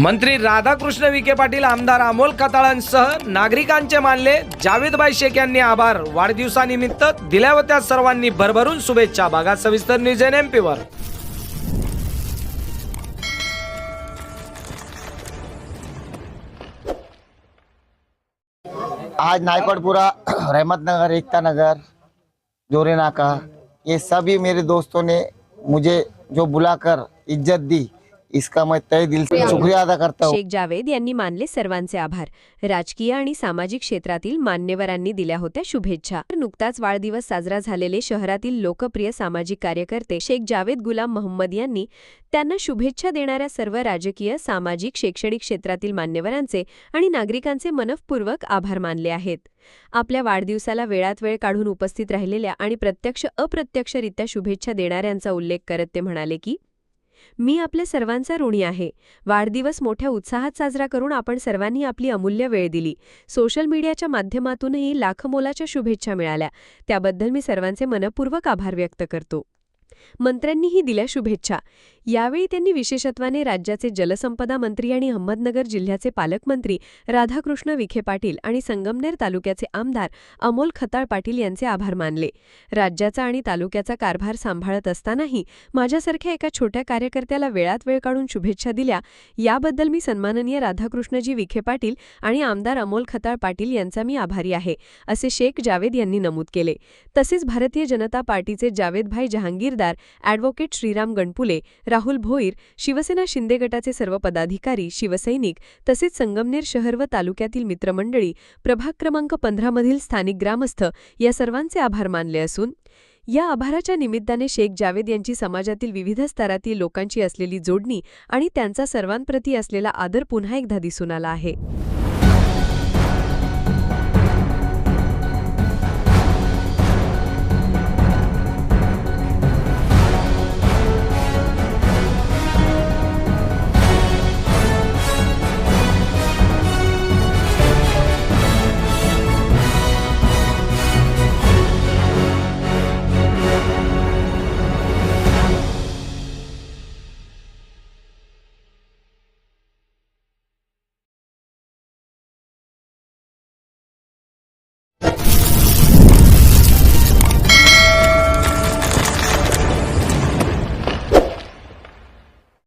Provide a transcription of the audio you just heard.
मंत्री राधाकृष्ण विखे पाटील आमदार अमोल खताळांसह नागरिकांचे मानले. जावेदबाई शेख यांनी आभार. वाढदिवसानिमित्त दिल्या होत्या सर्वांनी भरभरून शुभेच्छा. भागात सविस्तर न्यूज एन एम वर. आज नायकोटपुरा रहमत नगर एकता नगर जोरे नाका ये सभी मेरे दोस्तों ने मुझे जो बुलाकर इज्जत दी इसका मैं तय दिल से शुक्रिया। अदा करता हूँ। शेख जावेद यांनी मानले सर्वांचे आभार. राजकीय आणि सामाजिक क्षेत्रातील मान्यवरांनी दिल्या होत्या शुभेच्छा. नुकताच वाढदिवस साजरा झालेले शहरातील लोकप्रिय सामाजिक कार्यकर्ते शेख जावेद गुलाम मोहम्मद यांनी त्यांना शुभेच्छा देणाऱ्या सर्व राजकीय सामाजिक शैक्षणिक क्षेत्रातील मान्यवरांचे आणि नागरिकांचे मनःपूर्वक आभार मानले आहेत. आपल्या वाढदिवसाला वेळात वेळ काढून उपस्थित राहिलेल्या आणि प्रत्यक्ष अप्रत्यक्षरित्या शुभेच्छा देणाऱ्यांचा उल्लेख करत ते म्हणाले की मी आपल्या सर्वांचा ऋणी आहे. वाढदिवस मोठ्या उत्साहात साजरा करून आपण सर्वांनी आपली अमूल्य वेळ दिली. सोशल मीडियाच्या माध्यमातूनही लाखमोलाच्या शुभेच्छा मिळाल्या. त्याबद्दल मी सर्वांचे मनपूर्वक आभार व्यक्त करतो. मंत्र्यांनीही दिल्या शुभेच्छा. यावेळी त्यांनी विशेषत्वाने राज्याचे जलसंपदा मंत्री आणि अहमदनगर जिल्ह्याचे पालकमंत्री राधाकृष्ण विखे पाटील आणि संगमनेर तालुक्याचे आमदार अमोल खताळ पाटील यांचे आभार मानले. राज्याचा आणि तालुक्याचा कारभार सांभाळत असतानाही माझ्यासारख्या एका छोट्या कार्यकर्त्याला वेळात वेळ काढून शुभेच्छा दिल्या याबद्दल मी सन्माननीय राधाकृष्णजी विखे पाटील आणि आमदार अमोल खताळ पाटील यांचा मी आभारी आहे असे शेख जावेद यांनी नमूद केले. तसेच भारतीय जनता पार्टीचे जावेदभाई जहांगीरदार ॲडव्होकेट श्रीराम गणपुले राहुल भोईर शिवसेना शिंदे गटाचे सर्व पदाधिकारी शिवसैनिक तसेच संगमनेर शहर व तालुक्यातील मित्रमंडळी प्रभाग क्रमांक पंधरामधील स्थानिक ग्रामस्थ या सर्वांचे आभार मानले असून या आभाराच्या निमित्ताने शेख जावेद यांची समाजातील विविध स्तरातील लोकांची असलेली जोडणी आणि त्यांचा सर्वांप्रती असलेला आदर पुन्हा एकदा दिसून आला आहे.